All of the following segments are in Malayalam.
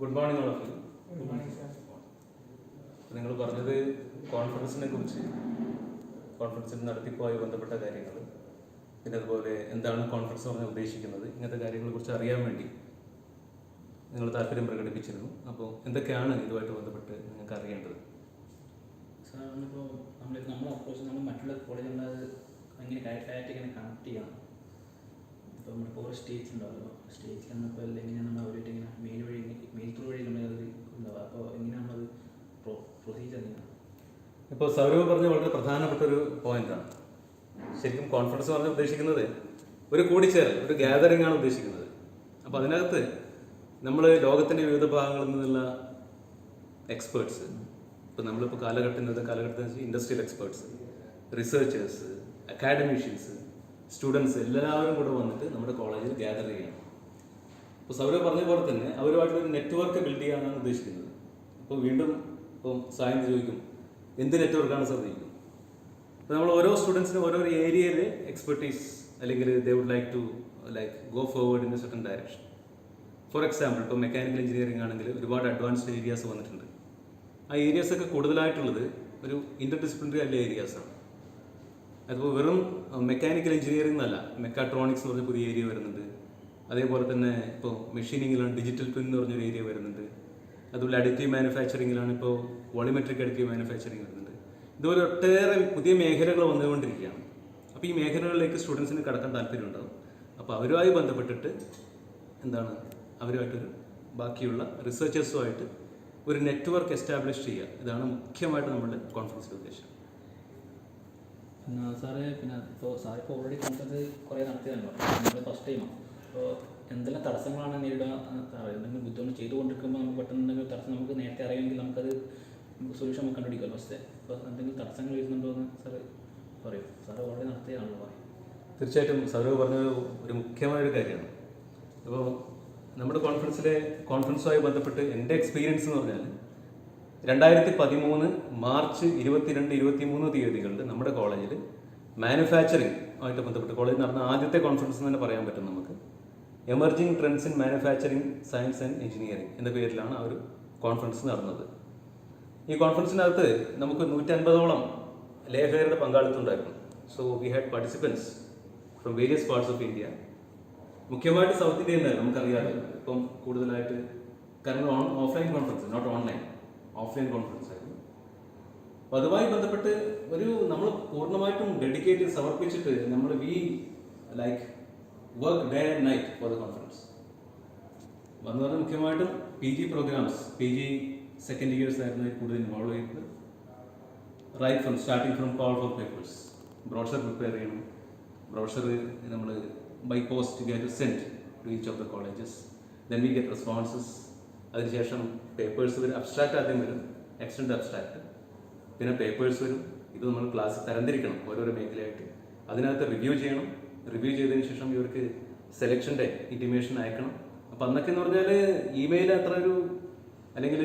Good morning all of you നിങ്ങൾ പറഞ്ഞത് കോൺഫറൻസിനെ കുറിച്ച് കോൺഫറൻസിൽ നടത്തിപ്പുമായി ബന്ധപ്പെട്ട കാര്യങ്ങൾ പിന്നെ അതുപോലെ എന്താണ് കോൺഫറൻസ് പറഞ്ഞാൽ ഉദ്ദേശിക്കുന്നത് ഇങ്ങനത്തെ കാര്യങ്ങളെ കുറിച്ച് അറിയാൻ വേണ്ടി നിങ്ങൾ താല്പര്യം പ്രകടിപ്പിച്ചിരുന്നു. അപ്പോൾ എന്തൊക്കെയാണ് ഇതുമായിട്ട് ബന്ധപ്പെട്ട് നിങ്ങൾക്ക് അറിയേണ്ടത്? സാർ നമ്മളിപ്പോൾ നമ്മൾ നമ്മളെ അപ്രോച്ച് നമ്മൾ മറ്റുള്ള കോളേജുകളത് എങ്ങനെ കറക്റ്റായിട്ട് ഇങ്ങനെ കണക്ട് ചെയ്യണം. ഇപ്പോൾ നമ്മുടെ ഓരോ സ്റ്റേജ് ഉണ്ടാവുമല്ലോ സ്റ്റേറ്റ്സിൽ എല്ലാം എങ്ങനെയാണ് നമ്മൾ അവരായിട്ട് ഇങ്ങനെ മെയിൽ വഴി മെയിൽ ത്രൂ വഴി നമ്മളത് ഉണ്ടാവുക അപ്പോൾ എങ്ങനെയാണ് നമ്മൾ പ്രൊ പ്രൊസീജിയർ എങ്ങനെയാണ് ഇപ്പോൾ സൗരവ് പറഞ്ഞ വളരെ പ്രധാനപ്പെട്ട ഒരു പോയിന്റാണ് ശരിക്കും കോൺഫറൻസ് പറഞ്ഞ് ഉദ്ദേശിക്കുന്നത് ഒരു കൂടിച്ചേരൽ ഒരു ഗ്യാതറിംഗ് ആണ് ഉദ്ദേശിക്കുന്നത്. അപ്പോൾ അതിനകത്ത് നമ്മൾ ലോകത്തിന്റെ വിവിധ ഭാഗങ്ങളിൽ നിന്നുള്ള എക്സ്പേർട്സ് ഇപ്പോൾ നമ്മളിപ്പോൾ കാലഘട്ടം ഇന്നത്തെ കാലഘട്ടത്തിൽ industrial experts researchers academicians students എല്ലാവരും കൂടെ വന്നിട്ട് നമ്മുടെ കോളേജിൽ ഗ്യാദർ ചെയ്യണം. അപ്പോൾ സൗരവ് പറഞ്ഞ പോലെ തന്നെ അവരുമായിട്ടൊരു നെറ്റ്വർക്ക് ബിൽഡ് ചെയ്യാനാണ് ഉദ്ദേശിക്കുന്നത്. അപ്പോൾ വീണ്ടും ഇപ്പോൾ സായം ചോദിക്കും എന്ത് നെറ്റ്വർക്കാണ് സാർ ചോദിക്കും അപ്പോൾ നമ്മൾ ഓരോ സ്റ്റുഡൻസിനും ഓരോ ഏരിയയിൽ എക്സ്പെർട്ടീസ് അല്ലെങ്കിൽ they would like to like go forward in a certain direction for example ഇപ്പോൾ മെക്കാനിക്കൽ എഞ്ചിനീയറിംഗ് ആണെങ്കിൽ ഒരുപാട് അഡ്വാൻസ്ഡ് ഏരിയാസ് വന്നിട്ടുണ്ട്. ആ ഏരിയാസൊക്കെ കൂടുതലായിട്ടുള്ളത് ഒരു ഇന്റർ ഡിസിപ്ലിനറി അല്ല ഏരിയാസാണ് അതിപ്പോൾ വെറും മെക്കാനിക്കൽ എഞ്ചിനീയറിംഗ് എന്നല്ല. മെക്കാട്രോണിക്സ് എന്ന് പറഞ്ഞ പുതിയ ഏരിയ വരുന്നുണ്ട്. അതേപോലെ തന്നെ ഇപ്പോൾ മെഷീനിങ്ങിലാണ് ഡിജിറ്റൽ ട്വിൻ എന്ന് പറഞ്ഞൊരു ഏരിയ വരുന്നുണ്ട്. അതുപോലെ അഡിറ്റീവ് മാനുഫാക്ചറിങ്ങിലാണ് ഇപ്പോൾ വോളിമെട്രിക് അഡിറ്റീവ് മാനുഫാക്ചറിങ് വരുന്നുണ്ട്. ഇതുപോലെ ഒട്ടേറെ പുതിയ മേഖലകൾ വന്നുകൊണ്ടിരിക്കുകയാണ്. അപ്പോൾ ഈ മേഖലകളിലേക്ക് സ്റ്റുഡൻസിന് കടക്കാൻ താല്പര്യമുണ്ടാകും അപ്പോൾ അവരുമായി ബന്ധപ്പെട്ടിട്ട് എന്താണ് അവരുമായിട്ടൊരു ബാക്കിയുള്ള റിസർച്ചേഴ്സുമായിട്ട് ഒരു നെറ്റ്വർക്ക് എസ്റ്റാബ്ലിഷ് ചെയ്യുക. ഇതാണ് മുഖ്യമായിട്ട് നമ്മുടെ കോൺഫറൻസിന്റെ ഉദ്ദേശം. പിന്നെ സാറ് പിന്നെ ഇപ്പോൾ സാർ ഇപ്പോൾ ഓൾറെഡി കോൺഫറൻസ് കുറേ നടത്തിയതല്ലോ നമ്മൾ ഫസ്റ്റ് ടൈമാണ് അപ്പോൾ എന്തെല്ലാം തടസ്സങ്ങളാണ് നേരിടുക സാറ് എന്തെങ്കിലും ബുദ്ധിമുട്ട് ചെയ്തുകൊണ്ടിരിക്കുമ്പോൾ നമുക്ക് പെട്ടെന്ന് എന്തെങ്കിലും തടസ്സം നമുക്ക് നേരത്തെ അറിയാമെങ്കിൽ നമുക്കത് സൊല്യൂഷൻ നമുക്ക് കണ്ടുപിടിക്കുമല്ലോ ഫസ്റ്റ് അപ്പോൾ എന്തെങ്കിലും തടസ്സങ്ങൾ വരുന്നുണ്ടോ എന്ന് സാറ് പറയൂ. സാറ് ഓൾറെഡി നടത്തിയതാണല്ലോ പറയും. തീർച്ചയായിട്ടും സൗരവ് പറഞ്ഞ ഒരു മുഖ്യമായ ഒരു കാര്യമാണ്. അപ്പോൾ നമ്മുടെ കോൺഫറൻസിലെ കോൺഫറൻസുമായി ബന്ധപ്പെട്ട് എന്റെ എക്സ്പീരിയൻസ് എന്ന് പറഞ്ഞാൽ രണ്ടായിരത്തി പതിമൂന്ന് മാർച്ച് ഇരുപത്തിരണ്ട് ഇരുപത്തി മൂന്ന് തീയതികളിൽ നമ്മുടെ കോളേജിൽ മാനുഫാക്ചറിങ് ആയിട്ട് ബന്ധപ്പെട്ട് കോളേജിൽ നടന്ന ആദ്യത്തെ കോൺഫറൻസ് എന്ന് തന്നെ പറയാൻ പറ്റും നമുക്ക്. Emerging trends in manufacturing science and engineering എന്ന പേരിലാണ് ആ ഒരു കോൺഫറൻസ് നടന്നത്. ഈ കോൺഫറൻസിനകത്ത് നമുക്ക് നൂറ്റൻപതോളം ലേഖകരുടെ പങ്കാളിത്തം ഉണ്ടായിരുന്നു. So we had participants from various parts of India മുഖ്യമായിട്ട് south ഇന്ത്യയിൽ നിന്നായിരുന്നു നമുക്കറിയാമല്ലോ ഇപ്പം കൂടുതലായിട്ട് കാരണം on offline conference not online offline conference ആയിരുന്നു. അപ്പോൾ അതുമായി ബന്ധപ്പെട്ട് ഒരു നമ്മൾ പൂർണമായിട്ടും ഡെഡിക്കേറ്റ് സമർപ്പിച്ചിട്ട് നമ്മൾ we like work day and night for the conference വന്നു പറഞ്ഞാൽ മുഖ്യമായിട്ടും P G programs P G second years ആയിരുന്നു കൂടുതൽ ഇൻവോൾവ് ചെയ്തത് right from starting from call for papers brochure prepare ചെയ്യണം. ബ്രോഷർ നമ്മൾ by post get send to each of the colleges then we get responses അതിനുശേഷം പേപ്പേഴ്സ് വരും. അബ്സ്ട്രാക്ട് ആദ്യം വരും. എക്സ്റ്റൻഡ് അബ്സ്ട്രാക്ട് പിന്നെ പേപ്പേഴ്സ് വരും. ഇത് നമ്മൾ ക്ലാസ് തരംതിരിക്കണം ഓരോരോ മേഖലയായിട്ട്. അതിനകത്ത് റിവ്യൂ ചെയ്യണം. റിവ്യൂ ചെയ്തതിന് ശേഷം ഇവർക്ക് സെലക്ഷന്റെ ഇന്റിമേഷൻ അയക്കണം. അപ്പം അന്നൊക്കെ എന്ന് പറഞ്ഞാൽ ഇമെയിൽ അത്ര ഒരു അല്ലെങ്കിൽ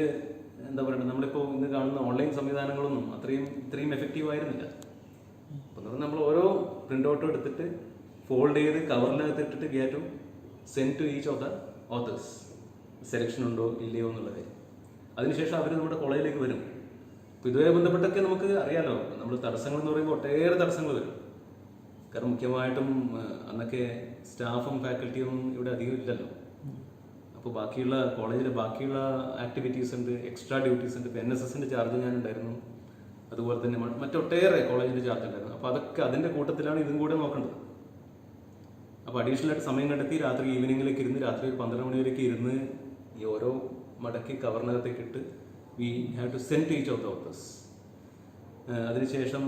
എന്താ പറയുക നമ്മളിപ്പോൾ ഇന്ന് കാണുന്ന ഓൺലൈൻ സംവിധാനങ്ങളൊന്നും അത്രയും ഇത്രയും എഫക്റ്റീവ് ആയിരുന്നില്ല. അപ്പം നമ്മൾ ഓരോ പ്രിന്റ് ഔട്ടും എടുത്തിട്ട് ഫോൾഡ് ചെയ്ത് കവറിനകത്ത് ഇട്ടിട്ട് ഗ്യാറ്റും send to each of the authors selection ഉണ്ടോ ഇല്ലയോ എന്നുള്ളത് അതിനുശേഷം അവർ നമ്മുടെ കോളേജിലേക്ക് വരും. അപ്പോൾ ഇതുമായി ബന്ധപ്പെട്ടൊക്കെ നമുക്ക് അറിയാലോ. നമ്മൾ തടസ്സങ്ങൾ എന്ന് പറയുമ്പോൾ ഒട്ടേറെ തടസ്സങ്ങൾ വരും. കാരണം മുഖ്യമായിട്ടും അന്നൊക്കെ സ്റ്റാഫും ഫാക്കൽറ്റിയും ഇവിടെ അധികം ഇല്ലല്ലോ. അപ്പോൾ ബാക്കിയുള്ള കോളേജിലെ ബാക്കിയുള്ള ആക്ടിവിറ്റീസ് ഉണ്ട് എക്സ്ട്രാ ഡ്യൂട്ടീസ് ഉണ്ട്. എൻ എസ് എസിന്റെ ചാർജ് ഞാൻ ഉണ്ടായിരുന്നു അതുപോലെ തന്നെ മറ്റൊട്ടേറെ കോളേജിന്റെ ചാർജ് ഉണ്ടായിരുന്നു. അപ്പോൾ അതൊക്കെ അതിന്റെ കൂട്ടത്തിലാണ് ഇതും കൂടെ നോക്കേണ്ടത്. അപ്പോൾ അഡീഷണൽ ആയിട്ട് സമയം കണ്ടെത്തി രാത്രി ഈവനിങ്ങിലേക്ക് ഇരുന്ന് രാത്രി ഒരു പന്ത്രണ്ട് മണി വരെയൊക്കെ ഇരുന്ന് ഈ ഓരോ മടക്കി കവറിനകത്തേക്ക് ഇട്ട് we have to send to each of the authors അതിനുശേഷം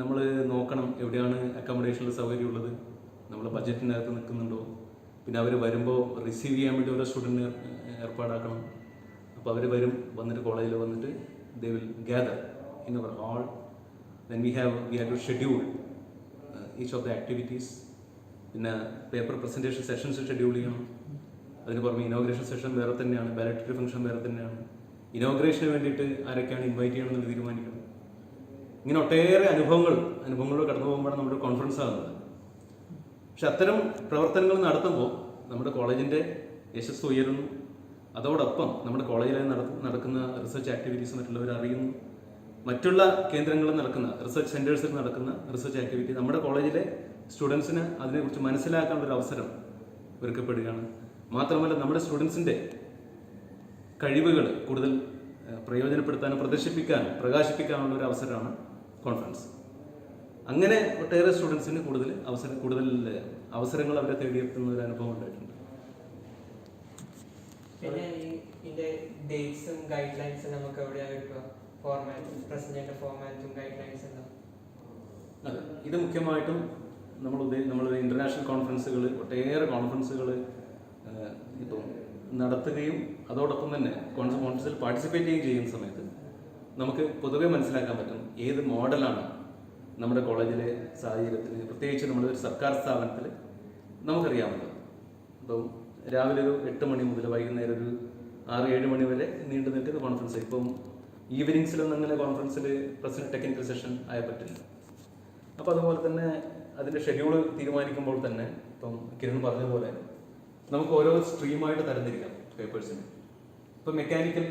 നമ്മൾ നോക്കണം എവിടെയാണ് അക്കോമഡേഷനിൽ സൗകര്യമുള്ളത്. നമ്മൾ ബഡ്ജറ്റിനകത്ത് നിൽക്കുന്നുണ്ടോ? പിന്നെ അവർ വരുമ്പോൾ റിസീവ് ചെയ്യാൻ വേണ്ടി ഓരോ സ്റ്റുഡന്റിന് ഏർപ്പാടാക്കണം. അപ്പോൾ അവർ വരും വന്നിട്ട് കോളേജിൽ വന്നിട്ട് they will gather in our hall then we have we have to schedule each of the activities പിന്നെ പേപ്പർ പ്രസന്റേഷൻ സെഷൻസ് ഷെഡ്യൂൾ ചെയ്യണം. അതിന് പുറമെ ഇനോഗ്രേഷൻ സെഷൻ വേറെ തന്നെയാണ് ബാലറ്ററി ഫംഗ്ഷൻ വേറെ തന്നെയാണ്. ഇനോഗ്രേഷന് വേണ്ടിയിട്ട് ആരൊക്കെയാണ് ഇൻവൈറ്റ് ചെയ്യണമെന്ന് തീരുമാനിക്കണം. ഇങ്ങനെ ഒട്ടേറെ അനുഭവങ്ങൾ അനുഭവങ്ങളിലൂടെ കടന്നു പോകുമ്പോഴാണ് നമ്മുടെ കോൺഫറൻസ് ആകുന്നത്. പക്ഷെ അത്തരം പ്രവർത്തനങ്ങൾ നടത്തുമ്പോൾ നമ്മുടെ കോളേജിന്റെ യശസ് ഉയരുന്നു. അതോടൊപ്പം നമ്മുടെ കോളേജിൽ നട- നടക്കുന്ന റിസർച്ച് ആക്ടിവിറ്റീസ് മറ്റുള്ളവർ അറിയുന്നു. മറ്റുള്ള കേന്ദ്രങ്ങളിൽ നടക്കുന്ന റിസർച്ച് സെന്റേഴ്സിൽ നടക്കുന്ന റിസർച്ച് ആക്ടിവിറ്റി നമ്മുടെ കോളേജിലെ സ്റ്റുഡൻസിന് അതിനെക്കുറിച്ച് മനസ്സിലാക്കാനുള്ള ഒരു അവസരം ഒരുക്കപ്പെടുകയാണ്. മാത്രമല്ല നമ്മുടെ സ്റ്റുഡൻസിന്റെ കഴിവുകൾ കൂടുതൽ പ്രയോജനപ്പെടുത്താനും പ്രദർശിപ്പിക്കാനും പ്രകാശിപ്പിക്കാനുള്ള ഒരു അവസരമാണ് കോൺഫറൻസ് അങ്ങനെ ഒട്ടേറെ സ്റ്റുഡൻസിന് കൂടുതൽ അവസരം കൂടുതൽ അവസരങ്ങൾ അവരെ തേടിയെത്തുന്ന ഒരു അനുഭവം ഉണ്ടായിട്ടുണ്ട്. പിന്നെ ഇതിന്റെ ഡേറ്റ്സും ഗൈഡ് ലൈൻസും നമുക്ക് എവിടെയാ കിട്ടുക? ഫോർമാറ്റും ഫോർമാറ്റും ഗൈഡ് ലൈൻസ് എല്ലാം അതെ ഇത് മുഖ്യമായിട്ടും നമ്മൾ നമ്മൾ ഇന്റർനാഷണൽ കോൺഫറൻസുകൾ ഒട്ടേറെ കോൺഫറൻസുകൾ ഇപ്പം നടത്തുകയും അതോടൊപ്പം തന്നെ കോൺഫറൻസിൽ പാർട്ടിസിപ്പേറ്റ് ചെയ്യുകയും ചെയ്യുന്ന സമയത്ത് നമുക്ക് പൊതുവെ മനസ്സിലാക്കാൻ പറ്റും ഏത് മോഡലാണ് നമ്മുടെ കോളേജിലെ സാഹചര്യത്തിൽ പ്രത്യേകിച്ച് നമ്മുടെ ഒരു സർക്കാർ സ്ഥാപനത്തിൽ നമുക്കറിയാമല്ലോ ഇപ്പം രാവിലെ ഒരു എട്ട് മണി മുതൽ വൈകുന്നേരം ഒരു ആറ് ഏഴ് മണി വരെ നീണ്ടു നിൽക്കുന്ന കോൺഫറൻസ് ഇപ്പം ഈവനിങ്സിലൊന്നും അങ്ങനെ കോൺഫറൻസിൽ പ്രസിഡന്റ് ടെക്നിക്കൽ സെഷൻ ആയ പറ്റില്ല. അപ്പോൾ അതുപോലെ തന്നെ അതിന്റെ ഷെഡ്യൂൾ തീരുമാനിക്കുമ്പോൾ തന്നെ ഇപ്പം കിരൺ പറഞ്ഞതുപോലെ പോലെ നമുക്ക് ഓരോ സ്ട്രീമായിട്ട് തരംതിരിക്കാം പേപ്പേഴ്സിന്. ഇപ്പം മെക്കാനിക്കൽ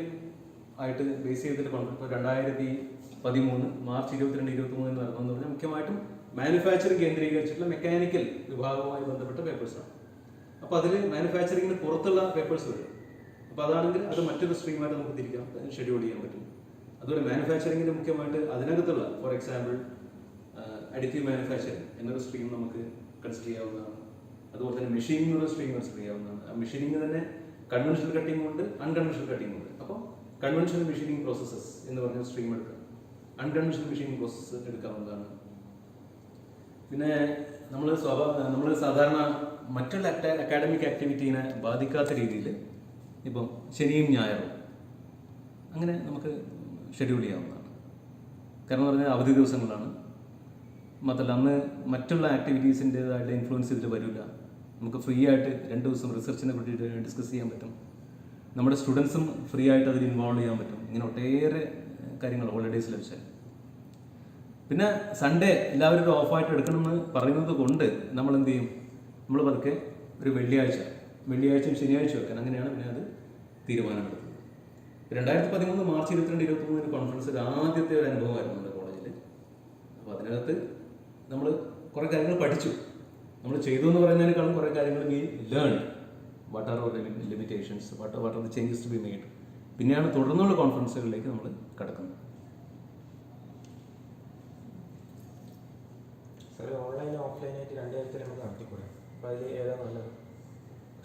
ആയിട്ട് ബേസ് ചെയ്തിട്ട് ഇപ്പോൾ രണ്ടായിരത്തി പതിമൂന്ന് മാർച്ച് ഇരുപത്തിരണ്ട് ഇരുപത്തി മൂന്നിന് നടന്നു പറഞ്ഞാൽ മുഖ്യമായിട്ടും മാനുഫാക്ചറിങ് കേന്ദ്രീകരിച്ചിട്ടുള്ള മെക്കാനിക്കൽ വിഭാഗവുമായി ബന്ധപ്പെട്ട പേപ്പേഴ്സാണ് അപ്പോൾ അതിൽ മാനുഫാക്ചറിങ്ങിന് പുറത്തുള്ള പേപ്പേഴ്സ് വരും. അപ്പോൾ അതാണെങ്കിൽ അത് മറ്റൊരു സ്ട്രീമായിട്ട് നമുക്ക് തിരിക്കാം ഷെഡ്യൂൾ ചെയ്യാൻ പറ്റും. അതുപോലെ മാനുഫാക്ചറിങ്ങിന് മുഖ്യമായിട്ട് അതിനകത്തുള്ള ഫോർ എക്സാമ്പിൾ അഡിറ്റീവ് മാനുഫാക്ചറിങ് എന്നൊരു സ്ട്രീം നമുക്ക് കൺസിഡർ ചെയ്യാവുന്നതാണ്. അതുപോലെ തന്നെ മെഷീനിങ്ങിലൂടെ സ്ട്രീം കൺസിഡർ മെഷീനിങ് തന്നെ കൺവെൻഷണൽ കട്ടിംഗ് ഉണ്ട് അൺകൺവെൻഷണൽ കട്ടിംഗ് ഉണ്ട്. അപ്പോൾ കൺവെൻഷണൽ മെഷീനിങ് പ്രോസസ്സസ് എന്ന് പറഞ്ഞ സ്ട്രീം എടുക്കാം. അൺകൺവെൻഷണൽ മെഷീനിങ് പ്രോസസ്സ് എടുക്കാവുന്നതാണ്. പിന്നെ നമ്മൾ സ്വാഭാവിക നമ്മൾ സാധാരണ മറ്റുള്ള അക്കാഡമിക് ആക്ടിവിറ്റീനെ ബാധിക്കാത്ത രീതിയിൽ ഇപ്പം ശനിയും ഞായറും അങ്ങനെ നമുക്ക് ഷെഡ്യൂൾ ചെയ്യാവുന്നതാണ്. കാരണം പറഞ്ഞാൽ അവധി ദിവസങ്ങളാണ്. മാത്രമല്ല അന്ന് മറ്റുള്ള ആക്ടിവിറ്റീസിന്റെതായിട്ട് ഇൻഫ്ലുവൻസ് ഇതിൽ വരില്ല. നമുക്ക് ഫ്രീ ആയിട്ട് രണ്ട് ദിവസം റിസർച്ചിനെ പറ്റിയിട്ട് ഡിസ്കസ് ചെയ്യാൻ പറ്റും. നമ്മുടെ സ്റ്റുഡൻസും ഫ്രീ ആയിട്ട് അതിൽ ഇൻവോൾവ് ചെയ്യാൻ പറ്റും. ഇങ്ങനെ ഒട്ടേറെ കാര്യങ്ങൾ ഹോളിഡേയ്സ് ലഭിച്ചാൽ പിന്നെ സൺഡേ എല്ലാവരും ഒരു ഓഫായിട്ട് എടുക്കണമെന്ന് പറയുന്നത് കൊണ്ട് നമ്മൾ എന്ത് ചെയ്യും? നമ്മൾ പതുക്കെ ഒരു വെള്ളിയാഴ്ച വെള്ളിയാഴ്ചയും ശനിയാഴ്ചയും വെക്കാൻ അങ്ങനെയാണ് പിന്നെ അത് തീരുമാനമെടുത്തത്. രണ്ടായിരത്തി പതിമൂന്ന് മാർച്ച് ഇരുപത്തിരണ്ട് ഇരുപത്തി മൂന്നിന് കോൺഫറൻസിൽ ആദ്യത്തെ ഒരു അനുഭവമായിരുന്നു നമ്മുടെ കോളേജിൽ അപ്പോൾ അതിനകത്ത് നമ്മൾ കുറേ കാര്യങ്ങൾ പഠിച്ചു. നമ്മൾ ചെയ്തു എന്ന് പറയുന്നതിനേക്കാളും കുറേ കാര്യങ്ങൾ we learn what are our limitations what what are the changes to be made പിന്നെയാണ് തുടർന്നുള്ള കോൺഫറൻസുകളിലേക്ക് നമ്മൾ കടക്കുന്നത്. സാറ് ഓൺലൈൻ ഓഫ്ലൈൻ ആയിട്ട് രണ്ട് തരത്തിൽ നമുക്ക് നടത്തിക്കൂടെ? അപ്പോൾ അതിൽ ഏതാ നല്ലത്?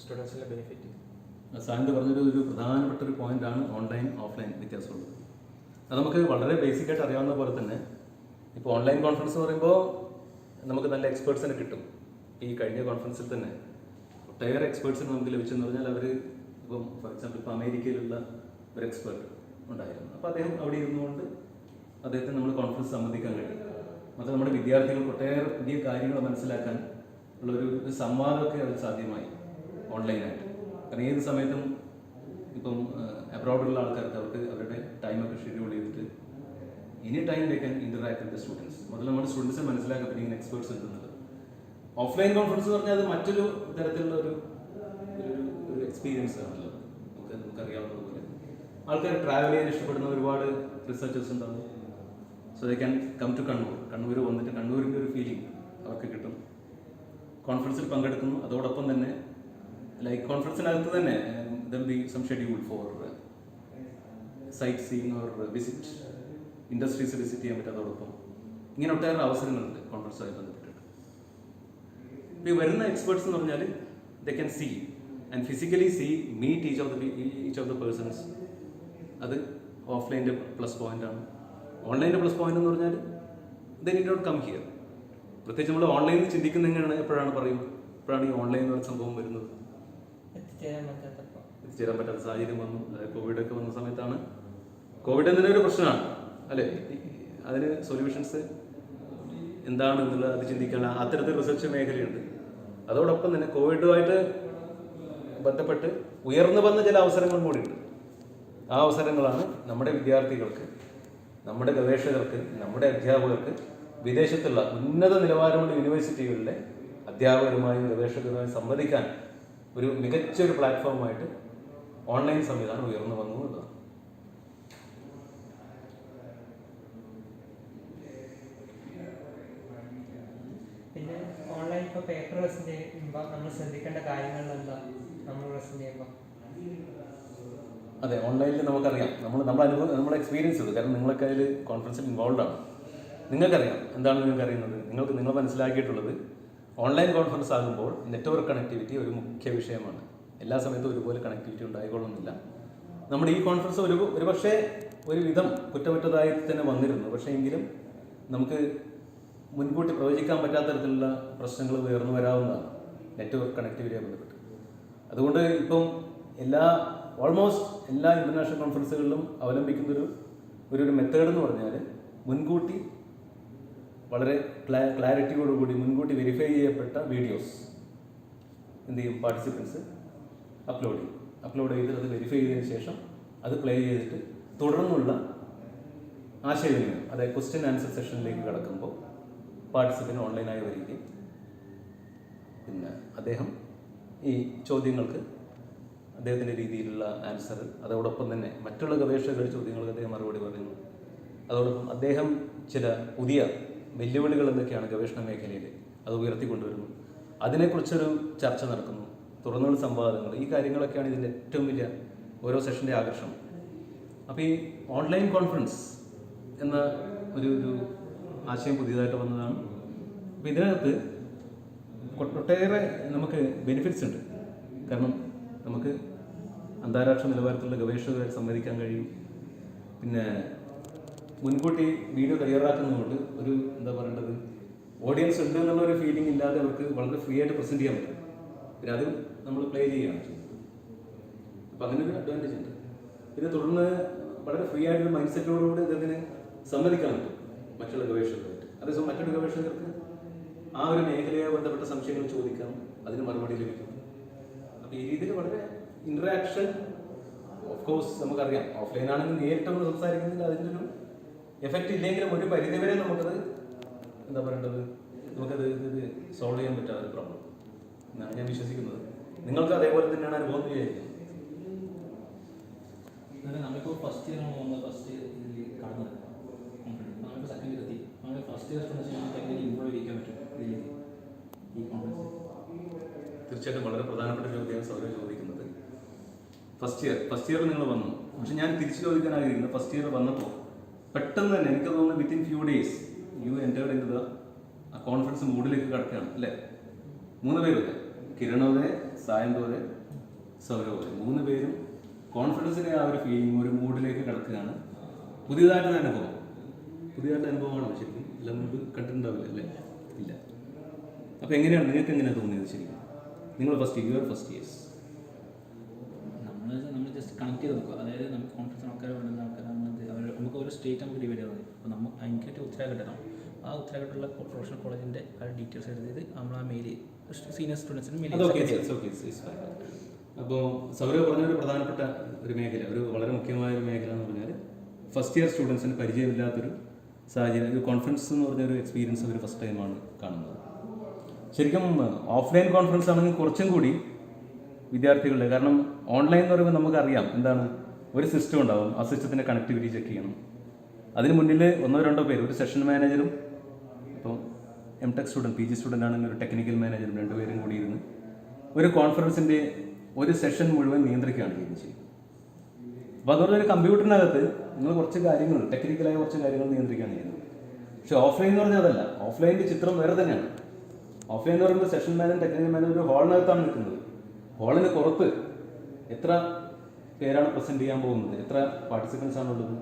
സ്റ്റുഡൻസിന്റെ ബെനിഫിറ്റ് സാറിന്റെ പറഞ്ഞൊരു ഒരു പ്രധാനപ്പെട്ട ഒരു പോയിന്റാണ് ഓൺലൈൻ ഓഫ്ലൈൻ വ്യത്യാസമുള്ളത്. അത് നമുക്ക് വളരെ ബേസിക് ആയിട്ട് അറിയാവുന്ന പോലെ തന്നെ ഇപ്പോൾ ഓൺലൈൻ കോൺഫറൻസ് എന്ന് പറയുമ്പോൾ നമുക്ക് നല്ല എക്സ്പേർട്സിനെ കിട്ടും. ഈ കഴിഞ്ഞ കോൺഫറൻസിൽ തന്നെ ഒട്ടേറെ എക്സ്പേർട്സിന് നമുക്ക് ലഭിച്ചെന്ന് പറഞ്ഞാൽ അവർ ഇപ്പം ഫോർ എക്സാമ്പിൾ ഇപ്പോൾ അമേരിക്കയിലുള്ള ഒരു എക്സ്പേർട്ട് ഉണ്ടായിരുന്നു. അപ്പോൾ അദ്ദേഹം അവിടെ ഇരുന്നുകൊണ്ട് അദ്ദേഹത്തെ നമ്മൾ കോൺഫറൻസ് സംബന്ധിക്കാൻ കഴിയും. മാത്രം നമ്മുടെ വിദ്യാർത്ഥികൾക്ക് ഒട്ടേറെ പുതിയ കാര്യങ്ങൾ മനസ്സിലാക്കാൻ ഉള്ള ഒരു സംവാദമൊക്കെ അത് സാധ്യമായി ഓൺലൈനായിട്ട് കാരണം ഏത് സമയത്തും ഇപ്പം അബ്രോഡിലുള്ള ആൾക്കാർക്ക് അവർക്ക് അവരുടെ ടൈമൊക്കെ ഷെഡ്യൂൾ ചെയ്തിട്ട് any time they can interact with students മുതൽ നമ്മുടെ സ്റ്റുഡൻസിനെ മനസ്സിലാക്കാൻ പറ്റും ഇങ്ങനെ എക്സ്പേർട്സ് എത്തുന്നത്. ഓഫ്ലൈൻ കോൺഫറൻസ് എന്ന് പറഞ്ഞാൽ അത് മറ്റൊരു തരത്തിലുള്ള ഒരു ഒരു- എക്സ്പീരിയൻസ് ആണല്ലോ. നമുക്ക് നമുക്കറിയാവുന്നത് പോലെ. ആൾക്കാർ ട്രാവൽ ചെയ്യാൻ ഇഷ്ടപ്പെടുന്ന ഒരുപാട് റിസർച്ചേഴ്സ് ഉണ്ടാവും so they can come to Kannur Kannur വന്നിട്ട് കണ്ണൂരിന്റെ ഒരു ഫീലിംഗ് അവർക്ക് കിട്ടും. കോൺഫറൻസിൽ പങ്കെടുക്കുന്നു. അതോടൊപ്പം തന്നെ ലൈക്ക് കോൺഫറൻസിനകത്ത് തന്നെ there be some schedule for sightseeing or visit industries visit ചെയ്യാൻ പറ്റും അതോടൊപ്പം. ഇങ്ങനെ ഒട്ടേറെ അവസരങ്ങളുണ്ട് കോൺഫറൻസുമായി ബന്ധപ്പെട്ടിട്ട് ഇപ്പോൾ ഈ വരുന്ന എക്സ്പേർട്സ് എന്ന് പറഞ്ഞാൽ they can see and physically see meet each of the each of the persons അത് ഓഫ്ലൈന്റെ പ്ലസ് പോയിന്റ് ആണ്. ഓൺലൈന്റെ പ്ലസ് പോയിന്റ് എന്ന് പറഞ്ഞാൽ they need not come here പ്രത്യേകിച്ച് നമ്മൾ ഓൺലൈനിൽ ചിന്തിക്കുന്ന എങ്ങനെയാണ്? എപ്പോഴാണ് പറയും? എപ്പോഴാണ് ഈ ഓൺലൈൻ എന്ന് പറയുന്ന സംഭവം വരുന്നത്? എത്തിച്ചേരാൻ പറ്റാത്ത സാഹചര്യം വന്നു. അതായത് കോവിഡ് ഒക്കെ വന്ന സമയത്താണ് കോവിഡ് എന്നതിന് ഒരു പ്രശ്നമാണ്. അല്ലേ? അതിന് സൊല്യൂഷൻസ് എന്താണ് എന്നുള്ളത് അത് ചിന്തിക്കാനുള്ള അത്തരത്തിൽ റിസർച്ച് മേഖലയുണ്ട്. അതോടൊപ്പം തന്നെ കോവിഡുമായിട്ട് ബന്ധപ്പെട്ട് ഉയർന്നു വന്ന ചില അവസരങ്ങളും കൂടിയുണ്ട്. ആ അവസരങ്ങളാണ് നമ്മുടെ വിദ്യാർത്ഥികൾക്ക് നമ്മുടെ ഗവേഷകർക്ക് നമ്മുടെ അധ്യാപകർക്ക് വിദേശത്തുള്ള ഉന്നത നിലവാരമുള്ള യൂണിവേഴ്സിറ്റികളിലെ അധ്യാപകരുമായും ഗവേഷകരുമായും സംവദിക്കാൻ ഒരു മികച്ചൊരു പ്ലാറ്റ്ഫോമായിട്ട് ഓൺലൈൻ സംവിധാനം ഉയർന്നു വന്നു എന്നുള്ളതാണ് പിന്നെ ഓൺലൈൻ ഇപ്പോൾ പേപ്പർ പ്രസന്റ് ചെയ്യുമ്പോൾ നമ്മൾ ശ്രദ്ധിക്കേണ്ട കാര്യങ്ങൾ എന്താ? നമ്മൾ പ്രസന്റ് ചെയ്യുമ്പോൾ അതെ ഓൺലൈനിൽ നമുക്കറിയാം. നമ്മൾ നമ്മൾ അനുഭവം നമ്മുടെ എക്സ്പീരിയൻസ് ഉണ്ട് കാരണം നിങ്ങളൊക്കെ അതിൽ കോൺഫറൻസിൽ ഇൻവോൾവ് ആണ്. നിങ്ങൾക്കറിയാം എന്താണ് നിങ്ങൾക്ക് അറിയുന്നത്. നിങ്ങൾക്ക് നിങ്ങൾ മനസ്സിലാക്കിയിട്ടുള്ളത് ഓൺലൈൻ കോൺഫറൻസ് ആകുമ്പോൾ നെറ്റ്വർക്ക് കണക്ടിവിറ്റി ഒരു മുഖ്യ വിഷയമാണ്. എല്ലാ സമയത്തും ഒരുപോലെ കണക്ടിവിറ്റി ഉണ്ടായിക്കൊള്ളുന്നില്ല. നമ്മുടെ ഈ കോൺഫറൻസ് ഒരു ഒരു പക്ഷേ ഒരു വിധം കുറ്റമറ്റതായി തന്നെ വന്നിരുന്നു. പക്ഷേ എങ്കിലും നമുക്ക് മുൻകൂട്ടി പ്രവചിക്കാൻ പറ്റാത്ത തരത്തിലുള്ള പ്രശ്നങ്ങൾ ഉയർന്നു വരാവുന്നതാണ് നെറ്റ്വർക്ക് കണക്ടിവിറ്റിയെ ബന്ധപ്പെട്ട്. അതുകൊണ്ട് ഇപ്പം എല്ലാ ഓൾമോസ്റ്റ് എല്ലാ ഇന്റർനാഷണൽ കോൺഫറൻസുകളിലും അവലംബിക്കുന്ന ഒരു ഒരു ഒരു മെത്തേഡ് എന്ന് പറഞ്ഞാൽ മുൻകൂട്ടി വളരെ ക്ലാ ക്ലാരിറ്റിയോടുകൂടി മുൻകൂട്ടി വെരിഫൈ ചെയ്യപ്പെട്ട വീഡിയോസ് എന്ത് ചെയ്യും? പാർട്ടിസിപ്പൻസ് അപ്ലോഡ് ചെയ്യും. അപ്ലോഡ് ചെയ്ത് അത് വെരിഫൈ ചെയ്തതിന് ശേഷം അത് പ്ലേ ചെയ്തിട്ട് തുടർന്നുള്ള ആശയവിനിമയം അതായത് ക്വസ്റ്റ്യൻ ആൻസർ സെഷനിലേക്ക് കടക്കുമ്പോൾ പാർട്ടിസിപ്പന്റ് ഓൺലൈനായി വരികയും. പിന്നെ അദ്ദേഹം ഈ ചോദ്യങ്ങൾക്ക് അദ്ദേഹത്തിന്റെ രീതിയിലുള്ള ആൻസർ അതോടൊപ്പം തന്നെ മറ്റുള്ള ഗവേഷകരുടെ ചോദ്യങ്ങൾക്ക് അദ്ദേഹം മറുപടി പറയുന്നു അതോടൊപ്പം അദ്ദേഹം ചില പുതിയ വെല്ലുവിളികൾ എന്തൊക്കെയാണ് ഗവേഷണ മേഖലയിൽ അത് ഉയർത്തിക്കൊണ്ടുവരുന്നു. അതിനെക്കുറിച്ചൊരു ചർച്ച നടക്കുന്നു. തുറന്നുള്ള സംവാദങ്ങൾ ഈ കാര്യങ്ങളൊക്കെയാണ് ഇതിന്റെ ഏറ്റവും വലിയ ഓരോ സെഷന്റെ ആകർഷണം. അപ്പോൾ ഈ ഓൺലൈൻ കോൺഫറൻസ് എന്ന ഒരു ഒരു ആശയം പുതിയതായിട്ട് വന്നതാണ്. അപ്പോൾ ഇതിനകത്ത് ഒട്ടേറെ നമുക്ക് ബെനിഫിറ്റ്സ് ഉണ്ട്. കാരണം നമുക്ക് അന്താരാഷ്ട്ര നിലവാരത്തിലുള്ള ഗവേഷകരെ സംവദിക്കാൻ കഴിയും. പിന്നെ മുൻകൂട്ടി വീഡിയോ തയ്യാറാക്കുന്നതുകൊണ്ട് ഒരു എന്താ പറയേണ്ടത് ഓഡിയൻസ് ഉണ്ട് എന്നുള്ള ഒരു ഫീലിംഗ് ഇല്ലാതെ അവർക്ക് വളരെ ഫ്രീ ആയിട്ട് പ്രസന്റ് ചെയ്യാൻ പറ്റും. പിന്നെ അത് നമ്മൾ പ്ലേ ചെയ്യുകയാണ് അപ്പം അങ്ങനെ ഒരു അഡ്വാന്റേജ് ഉണ്ട്. പിന്നെ തുടർന്ന് വളരെ ഫ്രീ ആയിട്ടുള്ള മൈൻഡ് സെറ്റോടുകൂടി ഇതിനെ സമ്മതിക്കാൻ പറ്റും? മറ്റുള്ള ഗവേഷകരുമായിട്ട്. അതേസമയം മറ്റൊരു ഗവേഷകർക്ക് ആ ഒരു മേഖലയെ ബന്ധപ്പെട്ട സംശയങ്ങൾ ചോദിക്കാം അതിന് മറുപടി ലഭിക്കും. അപ്പോൾ ഈ രീതിയിൽ വളരെ ഇൻട്രാക്ഷൻ ഓഫ് കോഴ്സ് നമുക്കറിയാം. ഓഫ്ലൈൻ ആണെങ്കിൽ നേരിട്ട് നമ്മൾ സംസാരിക്കുന്നതിൽ അതിന്റെ ഒരു എഫക്റ്റ് ഇല്ലെങ്കിലും ഒരു പരിധിവരെ നമുക്കത് എന്താ പറയേണ്ടത്? നമുക്കത് ഇത് സോൾവ് ചെയ്യാൻ പറ്റാത്ത ഒരു പ്രോബ്ലം എന്നാണ് ഞാൻ വിശ്വസിക്കുന്നത്. നിങ്ങൾക്ക് അതേപോലെ തന്നെയാണ് അനുഭവം ചെയ്യുന്നത് നമ്മളിപ്പോൾ ഫസ്റ്റ് ഇയർ ആണ് ഫസ്റ്റ് ഇയർ കടന്നത് കോൺഫിഡൻസ് നമുക്ക് സെക്കൻഡ് ഇയർ എത്തി നമ്മൾ ഫസ്റ്റ് ഇയർ സ്റ്റുഡൻസ് നമുക്ക് എങ്ങനെ ഇമ്പ്രൂവ് ചെയ്യിക്കാൻ പറ്റും ഇതിലേക്ക് ഈ കോൺഫിഡൻസ് തീർച്ചയായിട്ടും വളരെ പ്രധാനപ്പെട്ട ചോദ്യമാണ് സൗരവ് ചോദിക്കുന്നത്. ഫസ്റ്റ് ഇയർ ഫസ്റ്റ് ഇയർ നിങ്ങൾ വന്നു. പക്ഷെ ഞാൻ തിരിച്ചു ചോദിക്കാൻ ആഗ്രഹിക്കുന്നത് ഫസ്റ്റ് ഇയർ വന്നപ്പോൾ പെട്ടെന്ന് തന്നെ എനിക്ക് തോന്നുന്നു വിത്തിൻ ഫ്യൂ ഡേയ്സ് യു എന്റെ ഇൻ കോൺഫറൻസ് മൂഡിലേക്ക് കിടക്കുകയാണ് അല്ലേ? മൂന്ന് പേരല്ലേ? കിരണോദയ സായന്തോദയ സൗരവോദയ മൂന്ന് പേരും കോൺഫിഡൻസിന്റെ ആ ഒരു ഫീലിംഗ് ഒരു മൂഡിലേക്ക് കിടക്കുകയാണ്. പുതിയതായിട്ടൊരു അനുഭവം? പുതിയതായിട്ട് അനുഭവമാണോ ശരിക്കും? എല്ലാം മുമ്പ് കണ്ടിട്ടുണ്ടാവില്ല അല്ലേ? ഇല്ല. അപ്പോൾ എങ്ങനെയാണ് നിങ്ങൾക്ക് എങ്ങനെയാണ് തോന്നിയത് ശരിക്കും? നിങ്ങൾ ഫസ്റ്റ് യുവർ ഫസ്റ്റ് ഇയേഴ്സ് നമ്മൾ നമ്മൾ ജസ്റ്റ് കണക്ട് ചെയ്ത് നോക്കുക. അതായത് നമുക്ക് കോൺഫിഡൻസ് ആൾക്കാർ വേണ്ടുന്ന ആൾക്കാർ നമ്മൾ അവർ നമുക്ക് ഒരു സ്റ്റേറ്റ് നമുക്ക് ഡിവൈഡ് ചെയ്താൽ മതി അപ്പോൾ നമുക്ക് എനിക്കായിട്ട് ഉത്തരാഖണ്ഡം ആ ഉത്തരാഖണ്ഡുള്ള പ്രൊഫഷണൽ കോളേജിന്റെ ആ ഡീറ്റെയിൽസ് എഴുതിയത് നമ്മൾ ആ മെയിൽ സീനിയർ സ്റ്റുഡൻസിന് മെയിൽ അപ്പോൾ സൗരവ് പറഞ്ഞ ഒരു പ്രധാനപ്പെട്ട ഒരു മേഖല ഒരു വളരെ മുഖ്യമായ ഒരു മേഖല എന്ന് പറഞ്ഞാൽ ഫസ്റ്റ് ഇയർ സ്റ്റുഡൻസിന് പരിചയമില്ലാത്തൊരു സാഹചര്യം ഒരു കോൺഫറൻസ് എന്ന് പറഞ്ഞൊരു എക്സ്പീരിയൻസ് അവർ ഫസ്റ്റ് ടൈമാണ് കാണുന്നത്. ശരിക്കും ഓഫ്ലൈൻ കോൺഫറൻസ് ആണെങ്കിൽ കുറച്ചും കൂടി വിദ്യാർത്ഥികളുടെ കാരണം ഓൺലൈൻ എന്ന് പറയുമ്പോൾ നമുക്കറിയാം എന്താണ് ഒരു സിസ്റ്റം ഉണ്ടാവും ആ സിസ്റ്റത്തിന്റെ കണക്ടിവിറ്റി ചെക്ക് ചെയ്യണം. അതിന് മുന്നിൽ ഒന്നോ രണ്ടോ പേര് ഒരു സെഷൻ മാനേജറും ഇപ്പോൾ M tech student P G student ആണെങ്കിൽ ഒരു ടെക്നിക്കൽ മാനേജറും രണ്ടുപേരും കൂടി ഇരുന്ന് ഒരു കോൺഫറൻസിന്റെ ഒരു സെഷൻ മുഴുവൻ നിയന്ത്രിക്കുകയാണ് ചെയ്യുന്നത് ചെയ്യും അപ്പോൾ അതുപോലെ ഒരു കമ്പ്യൂട്ടറിനകത്ത് നിങ്ങൾ കുറച്ച് കാര്യങ്ങൾ ടെക്നിക്കലായ കുറച്ച് കാര്യങ്ങൾ നിയന്ത്രിക്കുകയാണ് ചെയ്യുന്നത്. പക്ഷേ ഓഫ്ലൈൻ എന്ന് പറഞ്ഞാൽ അതല്ല. ഓഫ്ലൈന്റെ ചിത്രം വേറെ തന്നെയാണ്. ഓഫ്ലൈൻ എന്ന് പറയുമ്പോൾ സെഷൻ മാനും ടെക്നിക്കൽ മാനും ഒരു ഹാളിനകത്താണ് നിൽക്കുന്നത്. ഹാളിന് പുറത്ത് എത്ര പേരാണ് പ്രസന്റ് ചെയ്യാൻ പോകുന്നത്? എത്ര പാർട്ടിസിപ്പൻസ് ആണുള്ളത്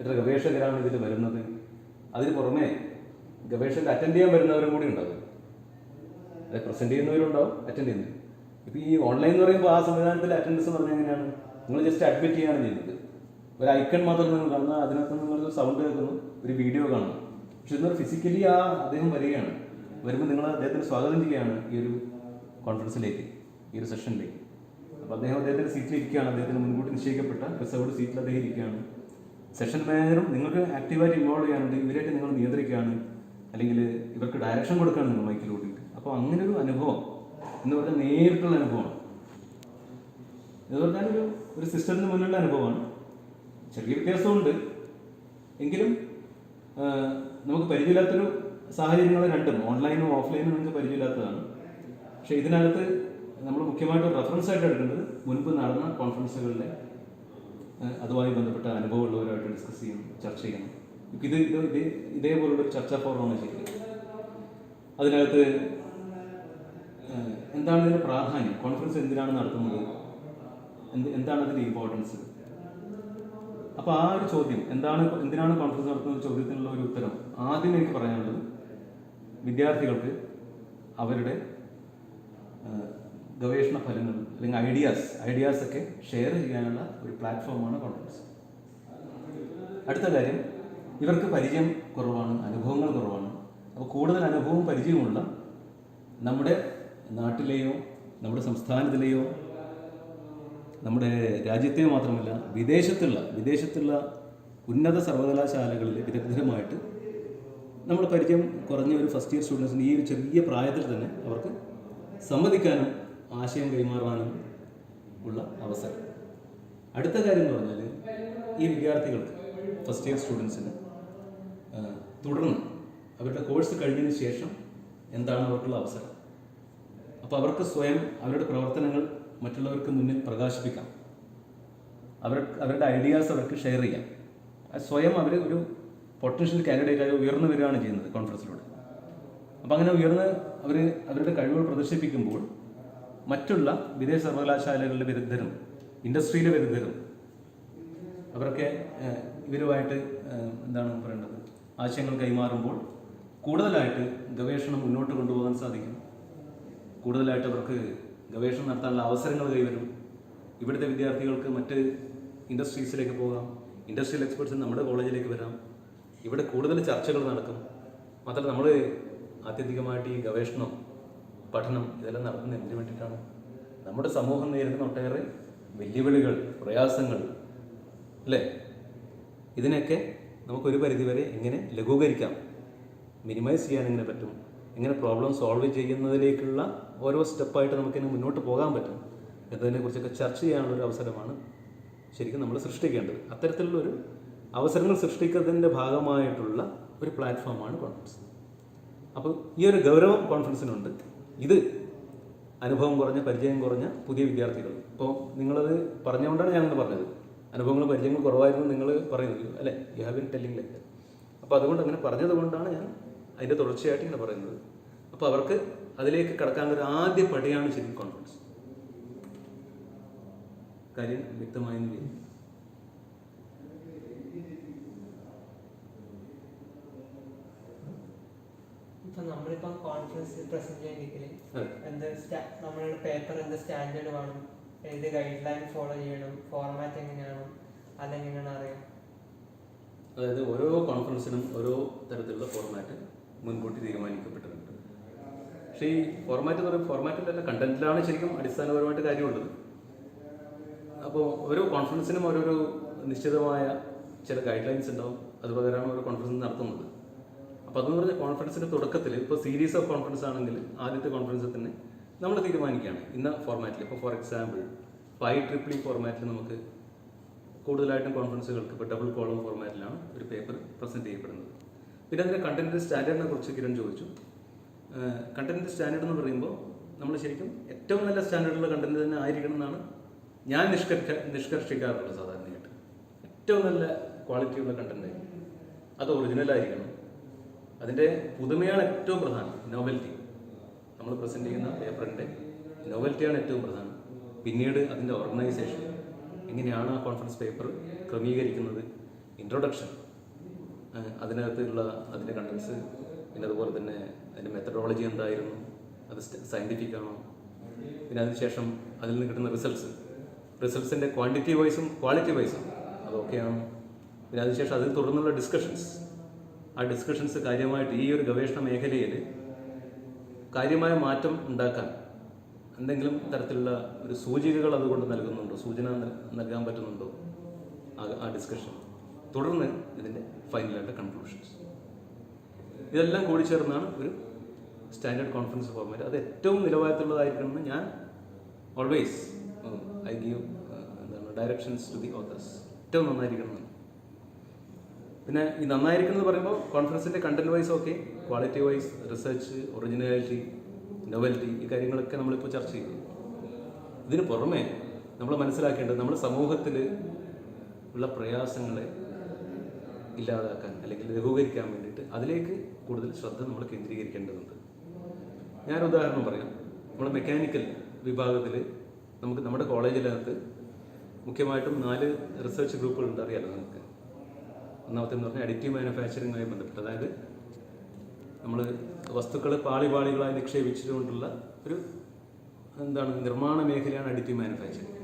എത്ര ഗവേഷകരാണ് ഇതിൽ വരുന്നത്? അതിന് പുറമെ ഗവേഷകർ അറ്റൻഡ് ചെയ്യാൻ വരുന്നവരും കൂടി ഉണ്ടാവും. അതായത് പ്രസന്റ് ചെയ്യുന്നവരുണ്ടാവും അറ്റൻഡ് ചെയ്യുന്നത് ഇപ്പോൾ ഈ ഓൺലൈൻ എന്ന് പറയുമ്പോൾ ആ സംവിധാനത്തിൽ അറ്റൻഡൻസ് എന്ന് പറഞ്ഞാൽ എങ്ങനെയാണ്? നിങ്ങൾ ജസ്റ്റ് അഡ്മിറ്റ് ചെയ്യാണ് ചെയ്യുന്നത്. ഒരു ഐക്കൺ മാത്രം നിങ്ങൾ കാണുന്ന അതിനകത്ത് നിങ്ങൾ സൗണ്ട് കേൾക്കുന്നു ഒരു വീഡിയോ കാണുന്നു. പക്ഷെ എന്നാൽ ഫിസിക്കലി ആ അദ്ദേഹം വരികയാണ്. വരുമ്പോൾ നിങ്ങൾ അദ്ദേഹത്തിന് സ്വാഗതം ചെയ്യുകയാണ് ഈ ഒരു കോൺഫറൻസിലേക്ക് ഈ ഒരു സെഷനിലേക്ക് അപ്പോൾ അദ്ദേഹം അദ്ദേഹത്തിന്റെ സീറ്റിൽ ഇരിക്കുകയാണ്. അദ്ദേഹത്തിന് മുൻകൂട്ടി നിശ്ചയിക്കപ്പെട്ട റിസർവ്ഡ് സീറ്റിൽ അദ്ദേഹം ഇരിക്കുകയാണ്. സെഷൻ മാനേജറും നിങ്ങൾക്ക് ആക്റ്റീവായിട്ട് ഇൻവോൾവ് ചെയ്യാനുണ്ട്. ഇവരായിട്ട് നിങ്ങൾ നിയന്ത്രിക്കുകയാണ്. അല്ലെങ്കിൽ ഇവർക്ക് ഡയറക്ഷൻ കൊടുക്കുകയാണ് നിങ്ങൾ മൈക്കിൽ കൂട്ടിയിട്ട് അപ്പോൾ അങ്ങനെ ഒരു അനുഭവം. എന്ന് പറഞ്ഞാൽ നേരിട്ടുള്ള അനുഭവമാണ്. എന്ന് പറഞ്ഞാൽ ഒരു ഒരു സിസ്റ്ററിന് മുന്നിലുള്ള അനുഭവമാണ്. ചെറിയ വ്യത്യാസമുണ്ട്. എങ്കിലും നമുക്ക് പരിചയമില്ലാത്തൊരു സാഹചര്യങ്ങൾ രണ്ടും ഓൺലൈനും ഓഫ്ലൈനും നിങ്ങൾക്ക് പരിചയമില്ലാത്തതാണ്. പക്ഷേ ഇതിനകത്ത് നമ്മൾ മുഖ്യമായിട്ട് റെഫറൻസ് ആയിട്ട് എടുക്കേണ്ടത് മുൻപ് നടന്ന കോൺഫറൻസുകളിലെ അതുമായി ബന്ധപ്പെട്ട അനുഭവമുള്ളവരുമായിട്ട് ഡിസ്കസ് ചെയ്യണം ചർച്ച ചെയ്യണം. ഇത് ഇത് ഇതേ ഇതേപോലുള്ളൊരു ചർച്ചാ ഫോറമാണ് ശരിക്കും. അതിനകത്ത് എന്താണ് ഇതിന്റെ പ്രാധാന്യം? കോൺഫറൻസ് എന്തിനാണ് നടത്തുന്നത്? എന്ത് എന്താണ് അതിന്റെ ഇമ്പോർട്ടൻസ് അപ്പോൾ ആ ഒരു ചോദ്യം എന്താണ് എന്തിനാണ് കോൺഫറൻസ് നടത്തുന്ന ചോദ്യത്തിനുള്ള ഒരു ഉത്തരം ആദ്യം എനിക്ക് പറയാനുള്ളത് വിദ്യാർത്ഥികൾക്ക് അവരുടെ ഗവേഷണ ഫലങ്ങൾ അല്ലെങ്കിൽ ഐഡിയാസ് ഐഡിയാസ് ഒക്കെ ഷെയർ ചെയ്യാനുള്ള ഒരു പ്ലാറ്റ്ഫോമാണ് കോൺഫറൻസ് അടുത്ത കാര്യം ഇവർക്ക് പരിചയം കുറവാണ് അനുഭവങ്ങൾ കുറവാണ്. അപ്പോൾ കൂടുതൽ അനുഭവവും പരിചയമുള്ള നമ്മുടെ നാട്ടിലെയോ നമ്മുടെ സംസ്ഥാനത്തിലെയോ നമ്മുടെ രാജ്യത്തെ മാത്രമല്ല വിദേശത്തുള്ള വിദേശത്തുള്ള ഉന്നത സർവകലാശാലകളിലെ വിദഗ്ധരുമായിട്ട് നമ്മൾ പരിചയം കുറഞ്ഞ ഒരു ഫസ്റ്റ് ഇയർ സ്റ്റുഡൻസിന് ഈ ഒരു ചെറിയ പ്രായത്തിൽ തന്നെ അവർക്ക് സംവദിക്കാനും ആശയം കൈമാറാനും ഉള്ള അവസരം. അടുത്ത കാര്യം എന്ന് പറഞ്ഞാൽ ഈ വിദ്യാർത്ഥികൾക്ക് ഫസ്റ്റ് ഇയർ സ്റ്റുഡൻസിന് തുടർന്ന് അവരുടെ കോഴ്സ് കഴിഞ്ഞതിന് ശേഷം എന്താണ് അവർക്കുള്ള അവസരം? അപ്പോൾ അവർക്ക് സ്വയം അവരുടെ പ്രവർത്തനങ്ങൾ മറ്റുള്ളവർക്ക് മുന്നിൽ പ്രകാശിപ്പിക്കാം. അവർ അവരുടെ ഐഡിയാസ് അവർക്ക് ഷെയർ ചെയ്യാം. സ്വയം അവർ ഒരു പൊട്ടൻഷ്യൽ കാൻഡിഡേറ്റ് ആയി ഉയർന്നു വരികയാണ് ചെയ്യുന്നത് കോൺഫറൻസിലൂടെ. അപ്പം അങ്ങനെ ഉയർന്ന് അവർ അവരുടെ കഴിവുകൾ പ്രദർശിപ്പിക്കുമ്പോൾ മറ്റുള്ള വിദേശ സർവകലാശാലകളിലെ വിരുദ്ധരും ഇൻഡസ്ട്രിയിലെ വിരുദ്ധരും അവരൊക്കെ ഇവരുമായിട്ട് എന്താണ് പറയേണ്ടത്? ആശയങ്ങൾ കൈമാറുമ്പോൾ കൂടുതലായിട്ട് ഗവേഷണം മുന്നോട്ട് കൊണ്ടുപോകാൻ സാധിക്കും. കൂടുതലായിട്ട് അവർക്ക് ഗവേഷണം നടത്താനുള്ള അവസരങ്ങൾ കൈവരും. ഇവിടുത്തെ വിദ്യാർത്ഥികൾക്ക് മറ്റ് ഇൻഡസ്ട്രീസിലേക്ക് പോകാം. ഇൻഡസ്ട്രിയൽ എക്സ്പെർട്സ് നമ്മുടെ കോളേജിലേക്ക് വരാം. ഇവിടെ കൂടുതൽ ചർച്ചകൾ നടക്കും. മാത്രമല്ല നമ്മൾ ആത്യന്തികമായിട്ട് ഈ ഗവേഷണം പഠനം ഇതെല്ലാം നടത്തുന്ന എന്തിനു വേണ്ടിയിട്ടാണ്? നമ്മുടെ സമൂഹം നേരിടുന്ന ഒട്ടേറെ വെല്ലുവിളികൾ പ്രയാസങ്ങൾ അല്ലേ? ഇതിനൊക്കെ നമുക്കൊരു പരിധിവരെ എങ്ങനെ ലഘൂകരിക്കാം? മിനിമൈസ് ചെയ്യാൻ എങ്ങനെ പറ്റും? എങ്ങനെ പ്രോബ്ലം സോൾവ് ചെയ്യുന്നതിലേക്കുള്ള ഓരോ സ്റ്റെപ്പായിട്ട് ഇനി മുന്നോട്ട് പോകാൻ പറ്റും? എന്നതിനെക്കുറിച്ചൊക്കെ ചർച്ച ചെയ്യാനുള്ള ഒരു അവസരമാണ് ശരിക്കും നമ്മൾ സൃഷ്ടിക്കേണ്ടത്. അത്തരത്തിലുള്ളൊരു അവസരങ്ങൾ സൃഷ്ടിക്കുന്നതിന്റെ ഭാഗമായിട്ടുള്ള ഒരു പ്ലാറ്റ്ഫോമാണ് കോൺഫറൻസ്. അപ്പോൾ ഈ ഒരു ഗൗരവം കോൺഫറൻസിനുണ്ട്. ഇത് അനുഭവം കുറഞ്ഞ പരിചയം കുറഞ്ഞ പുതിയ വിദ്യാർത്ഥികൾ. ഇപ്പോൾ നിങ്ങളത് പറഞ്ഞുകൊണ്ടാണ് ഞാനത് പറഞ്ഞത്. അനുഭവങ്ങൾ പരിചയങ്ങൾ കുറവായിരുന്നു നിങ്ങൾ പറയുന്നത് അല്ലേ? You have been telling like അപ്പോൾ അതുകൊണ്ട് അങ്ങനെ പറഞ്ഞത് കൊണ്ടാണ് ഞാൻ അതിന്റെ തുടർച്ചയായിട്ട് ഇങ്ങനെ പറയുന്നത്. അപ്പോൾ അവർക്ക് അതിലേക്ക് കടക്കാൻ ഒരു ആദ്യ പടിയാണ് ശരിക്കും കോൺഫറൻസ്. കാര്യം വ്യക്തമായെന്ന് വിചാരിക്കുന്നു ഇപ്പൊ നമ്മളിപ്പം കോൺഫറൻസ് പ്രസന്റ് ചെയ്യണമെങ്കിൽ. എന്ത് നമ്മളുടെ പേപ്പർ എന്ത് സ്റ്റാൻഡേർഡ് വേണം? ഏത് ഗൈഡ് ലൈൻ ഫോളോ ചെയ്യണം? ഫോർമാറ്റ് എങ്ങനെയാണ്? അതെങ്ങനെയാണ് അറിയാം? അതായത് ഓരോ കോൺഫറൻസിനും ഓരോ തരത്തിലുള്ള ഫോർമാറ്റ് മുൻകൂട്ടി തീരുമാനിക്കപ്പെട്ടിട്ടുണ്ട്. പക്ഷേ ഈ ഫോർമാറ്റ് എന്ന് പറയുമ്പോൾ ഫോർമാറ്റിലല്ല കണ്ടന്റിലാണ് ശരിക്കും അടിസ്ഥാനപരമായിട്ട് കാര്യമുള്ളത്. അപ്പോൾ ഓരോ കോൺഫറൻസിനും ഓരോരോ നിശ്ചിതമായ ചില ഗൈഡ് ലൈൻസ് ഉണ്ടാവും. അതുപ്രകാരമാണ് ഓരോ കോൺഫറൻസ് നടത്തുന്നത്. അപ്പോൾ അതെന്ന് പറഞ്ഞാൽ കോൺഫറൻസിന്റെ തുടക്കത്തിൽ ഇപ്പോൾ സീരീസ് ഓഫ് കോൺഫറൻസ് ആണെങ്കിൽ ആദ്യത്തെ കോൺഫറൻസിൽ തന്നെ നമ്മൾ തീരുമാനിക്കുകയാണ്. ഇന്ന ഫോർമാറ്റിൽ ഇപ്പോൾ for example five triple E ഫോർമാറ്റിൽ നമുക്ക് കൂടുതലായിട്ടും കോൺഫറൻസുകൾക്ക് ഇപ്പോൾ ഡബിൾ കോളം ഫോർമാറ്റിലാണ് ഒരു പേപ്പർ പ്രസന്റ് ചെയ്യപ്പെടുന്നത്. പിന്നെ അതിന്റെ കണ്ടന്റ് സ്റ്റാൻഡേർഡിനെ കുറിച്ച് കിരൺ ചോദിച്ചു. കണ്ടന്റ് സ്റ്റാൻഡേർഡ് എന്ന് പറയുമ്പോൾ നമ്മൾ ശരിക്കും ഏറ്റവും നല്ല സ്റ്റാൻഡേർഡുള്ള കണ്ടന്റ് തന്നെ ആയിരിക്കണം എന്നാണ് ഞാൻ നിഷ്കർഷ നിഷ്കർഷിക്കാറുള്ളത് സാധാരണയായിട്ട്. ഏറ്റവും നല്ല ക്വാളിറ്റിയുള്ള കണ്ടന്റ് അത് ഒറിജിനൽ ആയിരിക്കണം. അതിന്റെ പുതുമയാണ് ഏറ്റവും പ്രധാനം നോവൽറ്റി നമ്മൾ പ്രസന്റ് ചെയ്യുന്ന പേപ്പറിന്റെ നോവൽറ്റിയാണ് ഏറ്റവും പ്രധാനം. പിന്നീട് അതിന്റെ ഓർഗനൈസേഷൻ എങ്ങനെയാണ് ആ കോൺഫറൻസ് പേപ്പർ ക്രമീകരിക്കുന്നത്? ഇൻട്രൊഡക്ഷൻ അതിനകത്തുള്ള അതിന്റെ കണ്ടൻസ് പിന്നെ അതുപോലെ തന്നെ അതിന്റെ മെത്തഡോളജി എന്തായിരുന്നു? അത് സയന്റിഫിക് ആണോ? പിന്നെ അതിനുശേഷം അതിൽ നിന്ന് കിട്ടുന്ന റിസൾട്ട്സ് റിസൾട്ട്സിന്റെ ക്വാണ്ടിറ്റി വൈസും ക്വാളിറ്റി വൈസും അതൊക്കെയാണ്. പിന്നെ അതിനുശേഷം അതിൽ തുടർന്നുള്ള ഡിസ്കഷൻസ് ആ ഡിസ്കഷൻസ് കാര്യമായിട്ട് ഈ ഒരു ഗവേഷണ മേഖലയിൽ കാര്യമായ മാറ്റം ഉണ്ടാക്കാൻ എന്തെങ്കിലും തരത്തിലുള്ള ഒരു സൂചികകൾ അതുകൊണ്ട് നൽകുന്നുണ്ടോ? സൂചന നൽ- നൽകാൻ പറ്റുന്നുണ്ടോ? ആ- ഡിസ്കഷൻ തുടർന്ന് ഇതിന്റെ ഫൈനലായിട്ട് കൺക്ലൂഷൻസ് ഇതെല്ലാം കൂടി ചേർന്നാണ് ഒരു സ്റ്റാൻഡേർഡ് കോൺഫറൻസ് ഫോർമാറ്റ് അത് ഏറ്റവും നിലവാരത്തിലുള്ളതായിരിക്കണമെന്ന് ഞാൻ ഓൾവേസ് ഐ ഗീവ് എന്താണ് ഡയറക്ഷൻസ് ടു ദി ഓതേഴ്സ് ഏറ്റവും നന്നായിരിക്കണം. പിന്നെ ഈ നന്നായിരിക്കുന്നത് പറയുമ്പോൾ കോൺഫറൻസിന്റെ content wise okay quality wise research originality novelty ഈ കാര്യങ്ങളൊക്കെ നമ്മളിപ്പോൾ ചർച്ച ചെയ്തു ഇതിന് പുറമേ നമ്മൾ മനസ്സിലാക്കേണ്ടത് നമ്മുടെ സമൂഹത്തിൽ ഉള്ള പ്രയാസങ്ങളെ ഇല്ലാതാക്കാൻ അല്ലെങ്കിൽ ലഘൂകരിക്കാൻ വേണ്ടിയിട്ട് അതിലേക്ക് കൂടുതൽ ശ്രദ്ധ നമ്മൾ കേന്ദ്രീകരിക്കേണ്ടതുണ്ട്. ഞാൻ ഉദാഹരണം പറയാം. നമ്മൾ മെക്കാനിക്കൽ വിഭാഗത്തിൽ നമുക്ക് നമ്മുടെ കോളേജിനകത്ത് മുഖ്യമായിട്ടും നാല് റിസർച്ച് ഗ്രൂപ്പുകളുണ്ട് അറിയാലോ നമുക്ക്? ഒന്നാമത്തെ എന്ന് പറഞ്ഞാൽ അഡിറ്റീവ് മാനുഫാക്ചറിങ്ങുമായി ബന്ധപ്പെട്ട്. അതായത് നമ്മൾ വസ്തുക്കൾ പാളി പാളികളായി നിക്ഷേപിച്ചുകൊണ്ടുള്ള ഒരു എന്താണ് നിർമ്മാണ മേഖലയാണ് അഡിറ്റീവ് മാനുഫാക്ചറിങ്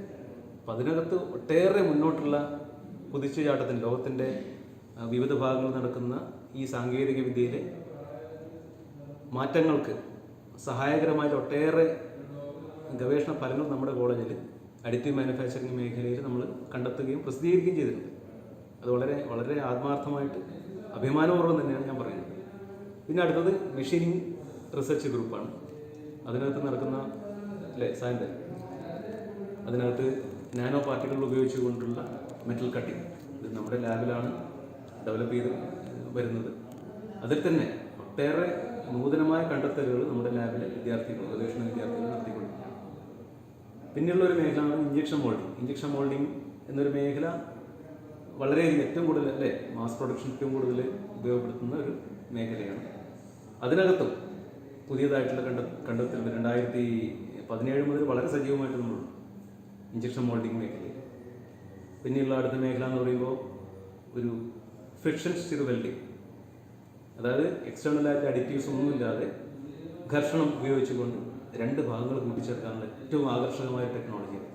അപ്പം അതിനകത്ത് ഒട്ടേറെ മുന്നോട്ടുള്ള കുതിച്ചുചാട്ടത്തിന് ലോകത്തിന്റെ വിവിധ ഭാഗങ്ങളിൽ നടക്കുന്ന ഈ സാങ്കേതിക വിദ്യയിലെ മാറ്റങ്ങൾക്ക് സഹായകരമായ ഒട്ടേറെ ഗവേഷണ ഫലങ്ങൾ നമ്മുടെ കോളേജിൽ അഡിറ്റീവ് മാനുഫാക്ചറിങ് മേഖലയിൽ നമ്മൾ കണ്ടെത്തുകയും പ്രസിദ്ധീകരിക്കുകയും ചെയ്തിട്ടുണ്ട്. അത് വളരെ വളരെ ആത്മാർത്ഥമായിട്ട് അഭിമാനപൂർവം തന്നെയാണ് ഞാൻ പറയുന്നത്. പിന്നെ അടുത്തത് മെഷീനിങ് റിസർച്ച് ഗ്രൂപ്പാണ്. അതിനകത്ത് നടക്കുന്ന അല്ലേ സായന്തൻ? അതിനകത്ത് നാനോ പാർട്ടികൾ ഉപയോഗിച്ചുകൊണ്ടുള്ള മെറ്റൽ കട്ടിങ്. ഇത് നമ്മുടെ ലാബിലാണ് ഡെവലപ്പ് ചെയ്ത് വരുന്നത്. അതിൽ തന്നെ ഒട്ടേറെ നൂതനമായ കണ്ടെത്തലുകൾ നമ്മുടെ ലാബിലെ വിദ്യാർത്ഥികൾ ഗവേഷണ വിദ്യാർത്ഥികൾ നടത്തിക്കൊണ്ടിരിക്കുകയാണ്. പിന്നെയുള്ള ഒരു മേഖലയാണ് ഇഞ്ചക്ഷൻ മോൾഡിംഗ് ഇഞ്ചക്ഷൻ മോൾഡിംഗ് എന്നൊരു മേഖല വളരെയധികം ഏറ്റവും കൂടുതൽ അല്ലേ? മാസ് പ്രൊഡക്ഷൻ ഏറ്റവും കൂടുതൽ ഉപയോഗപ്പെടുത്തുന്ന ഒരു മേഖലയാണ്. അതിനകത്തും പുതിയതായിട്ടുള്ള കണ്ട കണ്ടെത്തലുകൾ രണ്ടായിരത്തി പതിനേഴ് മുതൽ വളരെ സജീവമായിട്ട് നമ്മളുണ്ട് ഇഞ്ചക്ഷൻ മോൾഡിംഗ് മേഖലയിൽ. പിന്നെയുള്ള അടുത്ത മേഖല എന്ന് പറയുമ്പോൾ ഒരു ഫ്രിക്ഷൻ സ്റ്റിർ വെൽഡിംഗ് അതായത് എക്സ്റ്റേണലായിട്ട് അഡിറ്റീവ്സ് ഒന്നുമില്ലാതെ ഘർഷണം ഉപയോഗിച്ചുകൊണ്ട് രണ്ട് ഭാഗങ്ങൾ കൂട്ടിച്ചേർക്കാനുള്ള ഏറ്റവും ആകർഷകമായ ടെക്നോളജിയാണ്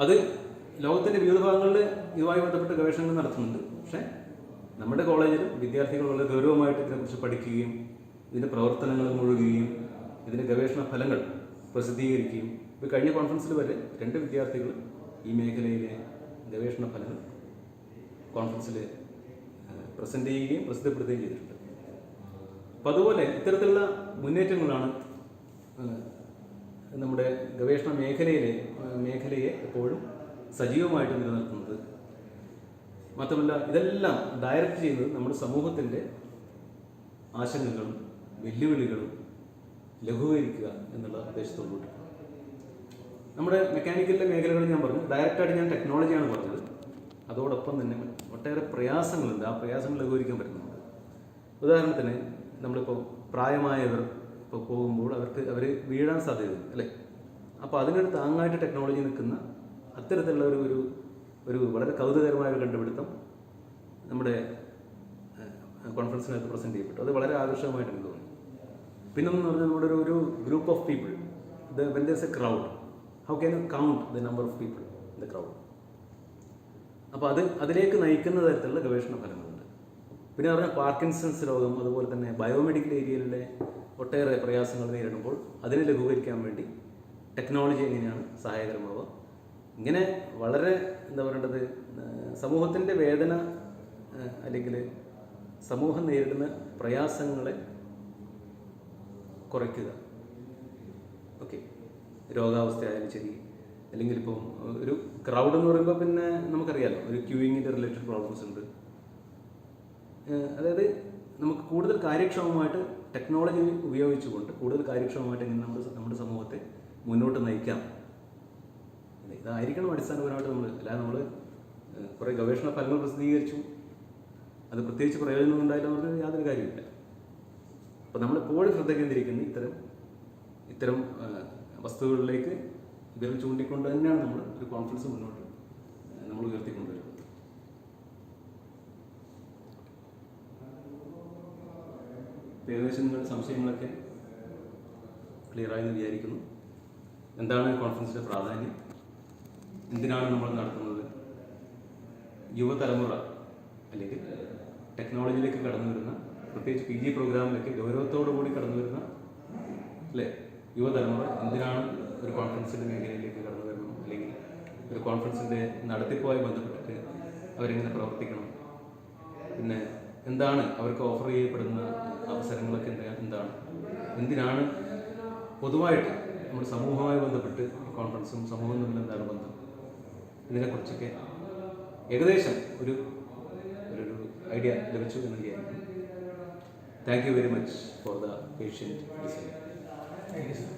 അത് ലോകത്തിന്റെ വിവിധ ഭാഗങ്ങളിൽ ഇതുമായി ബന്ധപ്പെട്ട ഗവേഷണങ്ങൾ നടത്തുന്നുണ്ട്. പക്ഷേ നമ്മുടെ കോളേജിൽ വിദ്യാർത്ഥികൾ വളരെ ഗൗരവമായിട്ട് ഇതിനെക്കുറിച്ച് പഠിക്കുകയും ഇതിന്റെ പ്രവർത്തനങ്ങളിൽ മുഴുകുകയും ഇതിന്റെ ഗവേഷണ ഫലങ്ങൾ പ്രസിദ്ധീകരിക്കുകയും ഇപ്പോൾ കഴിഞ്ഞ കോൺഫറൻസിൽ വരെ രണ്ട് വിദ്യാർത്ഥികൾ ഈ മേഖലയിലെ ഗവേഷണ ഫലങ്ങൾ കോൺഫറൻസിൽ പ്രസന്റ് ചെയ്യുകയും പ്രസിദ്ധപ്പെടുത്തുകയും ചെയ്തിട്ടുണ്ട്. അപ്പോൾ അതുപോലെ ഇത്തരത്തിലുള്ള മുന്നേറ്റങ്ങളാണ് നമ്മുടെ ഗവേഷണ മേഖലയിലെ മേഖലയെ എപ്പോഴും സജീവമായിട്ട് നിലനിൽക്കുന്നത്. മാത്രമല്ല ഇതെല്ലാം ഡയറക്റ്റ് ചെയ്യുന്നത് നമ്മുടെ സമൂഹത്തിന്റെ ആശങ്കകളും വെല്ലുവിളികളും ലഘൂകരിക്കുക എന്നുള്ള ഉദ്ദേശത്തോടുകൂടി. നമ്മുടെ മെക്കാനിക്കലിലെ മേഖലകൾ ഞാൻ പറഞ്ഞു ഡയറക്റ്റായിട്ട് ഞാൻ ടെക്നോളജിയാണ് പറഞ്ഞത്. അതോടൊപ്പം തന്നെ ഒട്ടേറെ പ്രയാസങ്ങളുണ്ട്. ആ പ്രയാസങ്ങൾ ലഘൂകരിക്കാൻ പറ്റുന്നുണ്ട്. ഉദാഹരണത്തിന് നമ്മളിപ്പോൾ പ്രായമായവർ ഇപ്പോൾ പോകുമ്പോൾ അവർക്ക് അവർ വീഴാൻ സാധ്യതയുണ്ട് അല്ലേ? അപ്പോൾ അതിനൊരു താങ്ങായിട്ട് ടെക്നോളജി നിൽക്കുന്ന അത്തരത്തിലുള്ള ഒരു ഒരു ഒരു വളരെ കൗതുകകരമായ ഒരു കണ്ടുപിടുത്തം നമ്മുടെ കോൺഫറൻസിനകത്ത് പ്രസന്റ് ചെയ്യപ്പെട്ടു. അത് വളരെ ആകർഷകമായിട്ട് എനിക്ക് തോന്നി. പിന്നെന്ന് പറഞ്ഞാൽ നമ്മുടെ ഒരു group of people the when there's a crowd how can you count the number of people in the crowd അപ്പോൾ അത് അതിലേക്ക് നയിക്കുന്ന തരത്തിലുള്ള ഗവേഷണ ഫലങ്ങളുണ്ട്. പിന്നെ പറഞ്ഞാൽ പാർക്കിൻസൺസ് രോഗം അതുപോലെ തന്നെ ബയോമെഡിക്കൽ ഏരിയയിലെ ഒട്ടേറെ പ്രയാസങ്ങൾ നേരിടുമ്പോൾ അതിനെ ലഘൂകരിക്കാൻ വേണ്ടി ടെക്നോളജി എങ്ങനെയാണ് സഹായകരമാവുക? ഇങ്ങനെ വളരെ എന്താ പറയേണ്ടത് സമൂഹത്തിന്റെ വേദന അല്ലെങ്കിൽ സമൂഹം നേരിടുന്ന പ്രയാസങ്ങളെ കുറയ്ക്കുക. ഓക്കെ. രോഗാവസ്ഥയായാലും ശരി അല്ലെങ്കിൽ ഇപ്പം ഒരു ക്രൗഡ് എന്ന് പറയുമ്പോൾ പിന്നെ നമുക്കറിയാലോ ഒരു ക്യൂയിങ്ങിന്റെ റിലേറ്റഡ് പ്രോബ്ലംസ് ഉണ്ട്. അതായത് നമുക്ക് കൂടുതൽ കാര്യക്ഷമമായിട്ട് ടെക്നോളജി ഉപയോഗിച്ചുകൊണ്ട് കൂടുതൽ കാര്യക്ഷമമായിട്ട് എങ്ങനെ നമ്മുടെ നമ്മുടെ സമൂഹത്തെ മുന്നോട്ട് നയിക്കാം. ഇതായിരിക്കണം അടിസ്ഥാനപരമായിട്ട് നമ്മൾ അല്ലാതെ നമ്മൾ കുറേ ഗവേഷണ ഫലങ്ങൾ പ്രസിദ്ധീകരിച്ചു. അത് പ്രത്യേകിച്ച് പ്രയോജനം ഉണ്ടായില്ല എന്ന് പറഞ്ഞാൽ യാതൊരു കാര്യമില്ല അപ്പോൾ നമ്മളെപ്പോഴും ശ്രദ്ധ കേന്ദ്രീകരിക്കുന്നത് ഇത്തരം ഇത്തരം വസ്തുക്കളിലേക്ക് വിരൽ ചൂണ്ടിക്കൊണ്ട് തന്നെയാണ് നമ്മൾ ഒരു കോൺഫിഡൻസ് മുന്നോട്ട് നമ്മൾ ഉയർത്തിക്കൊണ്ടുവരുന്നത്. ഏകദേശം നിങ്ങളുടെ സംശയങ്ങളൊക്കെ ക്ലിയറായി എന്ന് വിചാരിക്കുന്നു. എന്താണ് കോൺഫറൻസിന്റെ പ്രാധാന്യം? എന്തിനാണ് നമ്മൾ നടത്തുന്നത്? യുവതലമുറ അല്ലെങ്കിൽ ടെക്നോളജിയിലേക്ക് കടന്നു വരുന്ന പ്രത്യേകിച്ച് പി ജി പ്രോഗ്രാമിലൊക്കെ ഗൗരവത്തോടു കൂടി കടന്നു വരുന്ന അല്ലേ? യുവതലമുറ എന്തിനാണ് ഒരു കോൺഫറൻസിന്റെ മേഖലയിലേക്ക് കടന്നു വരണം അല്ലെങ്കിൽ ഒരു കോൺഫറൻസിന്റെ നടത്തിപ്പുമായി ബന്ധപ്പെട്ടിട്ട് അവരെങ്ങനെ പ്രവർത്തിക്കണം? പിന്നെ എന്താണ് അവർക്ക് ഓഫർ ചെയ്യപ്പെടുന്ന അവസരങ്ങളൊക്കെ എന്താ എന്താണ്? എന്തിനാണ് പൊതുവായിട്ട് നമ്മുടെ സമൂഹവുമായി ബന്ധപ്പെട്ട് കോൺഫറൻസും സമൂഹം തമ്മിൽ എന്താണ് ബന്ധം? ഇതിനെക്കുറിച്ചൊക്കെ ഏകദേശം ഒരു ഒരു ഐഡിയ ലഭിച്ചു എന്ന് വിചാരിക്കുന്നു. Thank you very much for the patient design thank you sir